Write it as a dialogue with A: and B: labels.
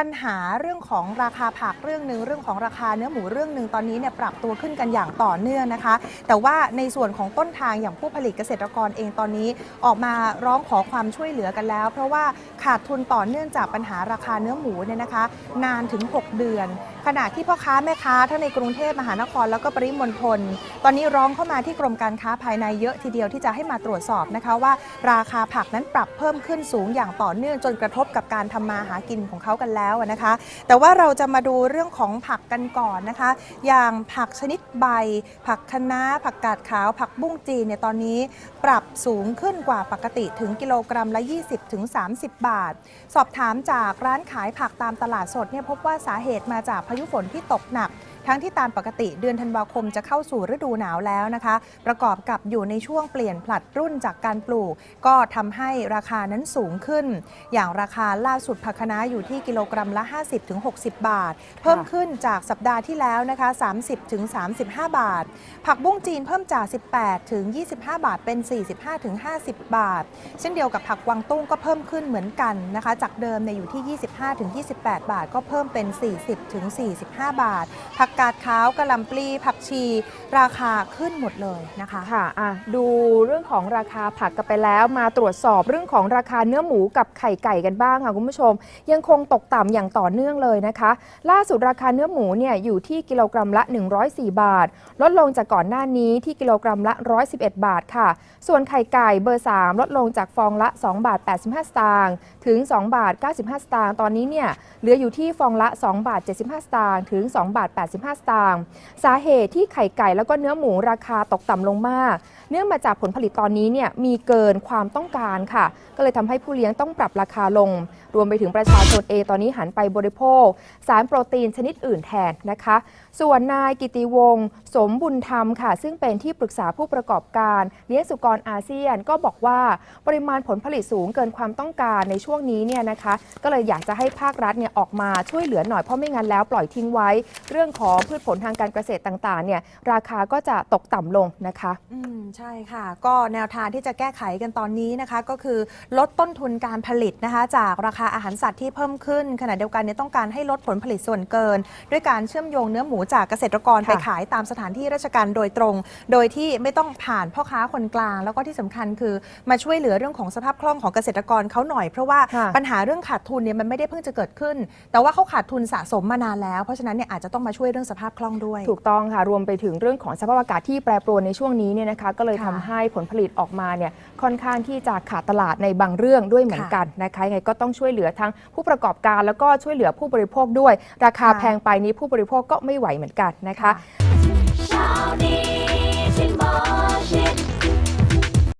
A: ปัญหาเรื่องของราคาผักเรื่องหนึ่งเรื่องของราคาเนื้อหมูเรื่องหนึ่งตอนนี้เนี่ยปรับตัวขึ้นกันอย่างต่อเนื่องนะคะ แต่ว่าในส่วนของต้นทางอย่างผู้ผลิตเกษตรกรเองตอนนี้ออกมาร้องขอความช่วยเหลือกันแล้ว เพราะว่าขาดทุนต่อเนื่องจากปัญหาราคาเนื้อหมูเนี่ยนะคะ นานถึง 6 เดือนขณะที่พ่อค้าแม่ค้าทั้งในกรุงเทพมหานครแล้วก็ปริมณฑลตอนนี้ร้องเข้ามาที่กรมการค้าภายในเยอะทีเดียวที่จะให้มาตรวจสอบนะคะว่า ราคาผักนั้นปรับเพิ่มขึ้นสูงอย่างต่อเนื่องจนกระทบกับการทำมาหากินของเขากันแล้วนะคะ แต่ว่าเราจะมาดูเรื่องของผักกันก่อนนะคะ อย่างผักชนิดใบ ผักคะน้าผักกาดขาว ผักบุ้งจีนเนี่ยตอนนี้ปรับสูงขึ้นกว่าปกติถึงกิโลกรัมละ 20-30 บาท สอบถามจากร้านขายผักตามตลาดสดเนี่ยพบว่าสาเหตุมาจากพายุฝนที่ตกหนัก ทั้งที่ตามปกติเดือนธันวาคมจะเข้าสู่ฤดูหนาวแล้วนะคะ ประกอบกับอยู่ในช่วงเปลี่ยนผลัดรุ่นจากการปลูก ก็ทำให้ราคานั้นสูงขึ้น อย่างราคาล่าสุดผักคะน้าอยู่ที่กิโลกรัมละ 50-60 บาท เพิ่มขึ้นจากสัปดาห์ที่แล้วนะคะ 30-35 บาท ผักบุ้งจีนเพิ่มจาก 18ถึง25 บาทเป็น 45ถึง50 บาท เช่นเดียวกับผักกวางตุ้งก็เพิ่มขึ้นเหมือนกันนะคะ จากเดิมเนี่ยอยู่ที่ 25ถึง28 บาท ก็เพิ่มเป็น 40-45 บาทผักกาดขาวกระหล่ำปลีผักชี ราคาขึ้นหมดเลยนะคะ
B: ค่ะอะ ดูเรื่องของราคาผักกันไปแล้ว มาตรวจสอบเรื่องของราคาเนื้อหมูกับไข่ไก่กันบ้างค่ะคุณผู้ชม ยังคงตกต่ำอย่างต่อเนื่องเลยนะคะ ล่าสุดราคาเนื้อหมูเนี่ยอยู่ที่กิโลกรัมละ 104 บาท ลดลงจากก่อนหน้านี้ที่กิโลกรัมละ 111 บาทค่ะ ส่วนไข่ไก่เบอร์ 3 ลดลงจากฟองละ 2 บาท 85 สตางค์ถึง 2 บาท 95 สตางค์ตอนนี้เนี่ยเหลืออยู่ที่ฟองละ 2 บาท 75 สตางค์ถึง 2 บาท 85สตางค์ สาเหตุที่ไข่ไก่แล้วก็เนื้อหมูราคาตกต่ำลงมาก เนื่องมาจากผลผลิตตอนนี้เนี่ยมีเกินความต้องการค่ะ ก็เลยทำให้ผู้เลี้ยงต้องปรับราคาลง รวมไปถึงประชาชนเองตอนนี้หันไปบริโภค สารโปรตีนชนิดอื่นแทนนะคะ ส่วนนายกิติวงศ์สมบุญธรรมค่ะ ซึ่งเป็นที่ปรึกษาผู้ประกอบการเลี้ยงสุกรอาเซียนก็บอกว่าปริมาณผลผลิตสูงเกินความต้องการในช่วงนี้เนี่ยนะคะ ก็เลยอยากจะให้ภาครัฐเนี่ยออกมาช่วยเหลือหน่อยเพราะไม่งั้นแล้วปล่อยทิ้งไว้ เรื่องของพืชผลทางการเกษตรต่างๆเนี่ยราคาก็จะตกต่ำลงนะคะ
A: อืมใช่ค่ะ ก็แนวทางที่จะแก้ไขกันตอนนี้นะคะ ก็คือลดต้นทุนการผลิตนะคะ จากราคาอาหารสัตว์ที่เพิ่มขึ้นขณะเดียวกันเนี่ยต้องการให้ลดผลผลิตส่วนเกิน ด้วยการเชื่อมโยงเนื้อหมูจากเกษตรกร
B: ค่ะ
A: ไปขายตามสถานที่ราชการโดยตรง โดยที่ไม่ต้องผ่านพ่อค้าคนกลาง แล้วก็ที่สำคัญคือมาช่วยเหลือเรื่องของสภาพคล่องของเกษตรกรเขาหน่อยเพราะว่า
B: ค่ะ
A: ปัญหาเรื่องขาดทุนเนี่ยมันไม่ได้เพิ่งจะเกิดขึ้น แต่ว่าเขาขาดทุนสะสมมานานแล้วเพราะฉะนั้นเนี่ยอาจจะต้องมาช่วยเรื่องสภาพคล่องด้วย
B: ถูกต้องค่ะ รวมไปถึงเรื่องของสภาพอากาศที่แปรปรวนในช่วงนี้เนี่ยนะคะ ก็เลย
A: ค่ะ
B: ทำให้ผลผลิตออกมาเนี่ยค่อนข้างที่จะขาดตลาดในบางเรื่องด้วยเหมือนกันนะคะยังไงก็ต้องช่วยเหลือทั้งผู้ประกอบการแล้วก็ช่วยเหลือผู้บริโภคด้วย ราคา
A: ค่ะ
B: แพงไปนี้ผู้บริโภคก็ไม่ไหวเหมือนกันนะคะ
A: ค่ะ